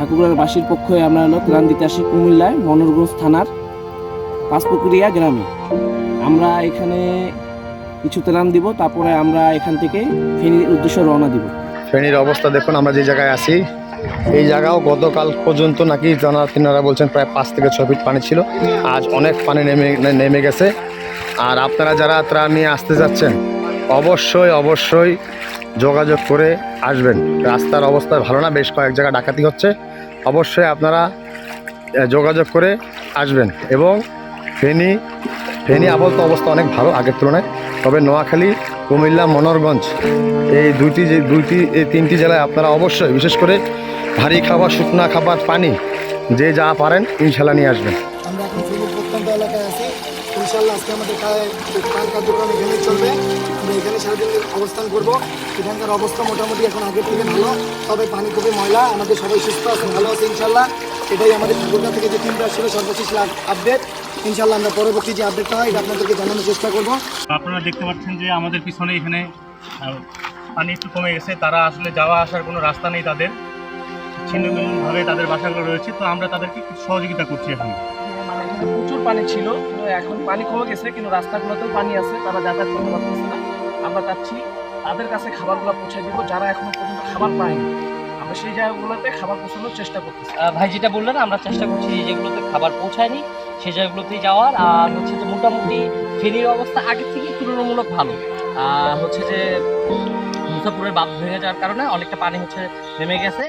ঠাকুরগাঁওয়ের বাসীর পক্ষে আমরা ত্রাণ দিতে আসি কুমিল্লায়, মনোরগঞ্জ থানার পাঁচপুকুরিয়া গ্রামে। আমরা এখানে কিছু ত্রাণ দিব, তারপরে আমরা এখান থেকে ফেনীর উদ্দেশ্যে রওনা দিব। ফেনীর অবস্থা দেখুন, আমরা যে জায়গায় আছি। এই জায়গাও গতকাল পর্যন্ত নাকি জানা তিনারা বলছেন প্রায় পাঁচ থেকে ছ ফিট পানি ছিল। আজ অনেক পানি নেমে নেমে গেছে। আর আপনারা যারা ত্রাণ নিয়ে আসতে যাচ্ছেন, অবশ্যই অবশ্যই যোগাযোগ করে আসবেন। রাস্তার অবস্থা ভালো না, বেশ কয়েক জায়গা ডাকাতি হচ্ছে। অবশ্যই আপনারা যোগাযোগ করে আসবেন। এবং ফেনী ফেনী আপাতত অবস্থা অনেক ভালো আগের তুলনায়। তবে নোয়াখালী, কুমিল্লা, মনোরগঞ্জ, এই দুইটি যে দুইটি, এই তিনটি জেলায় আপনারা অবশ্যই, বিশেষ করে ভারী খাবার, শুকনা খাবার, পানি, যে যা পারেন ইনশাল্লাহ নিয়ে আসবেন। আমরা এলাকায় আছি। ইনশাল্লাহ আজকে আমাদের কার- কার কার্যক্রম এখানেই চলবে। আমরা এখানে সারাদিন অবস্থান করব। এখানকার অবস্থা মোটামুটি এখন আগের থেকে ভালো। তবে পানি খুবই ময়লা। আমাদের সবাই সুস্থ আছেন ভালো আছে ইনশাল্লাহ এটাই আমাদের ঠাকুরগা থেকে যে টিমটা ছিল সর্বশেষ আপডেট। ইনশাল্লাহ আমরা পরবর্তী যে আপডেটটা হয়, এটা আপনাদেরকে জানানোর চেষ্টা করব। আপনারা দেখতে পাচ্ছেন যে আমাদের পিছনে এখানে পানি একটু কমে গেছে। তারা আসলে যাওয়া আসার কোনো রাস্তা নেই তাদের। ছিন্নভিন্নভাবে তাদের বাসাগুলো রয়েছে। তো আমরা তাদেরকে সহযোগিতা করছি এখন। এখানে প্রচুর পানি ছিল কিন্তু এখন পানি কমে গেছে, কিন্তু রাস্তাগুলোতেও পানি আছে, তারা যাতায়াত করতে পারতেছে না। আমরা চাচ্ছি তাদের কাছে খাবারগুলো পৌঁছে দিব, যারা এখনও পর্যন্ত খাবার পায়নি। আমরা সেই জায়গাগুলোতে খাবার পৌঁছানোর চেষ্টা করতেছি। ভাই যেটা বললেন, আমরা চেষ্টা করছি যে যেগুলোতে খাবার পৌঁছায়নি, সেই জায়গাগুলোতেই যাওয়ার। আর হচ্ছে যে মোটামুটি ফেরির অবস্থা আগের থেকেই তুলনামূলক ভালো। হচ্ছে যে মুসাপুরের বাঁধ ভেঙে যাওয়ার কারণে অনেকটা পানি হচ্ছে নেমে গেছে।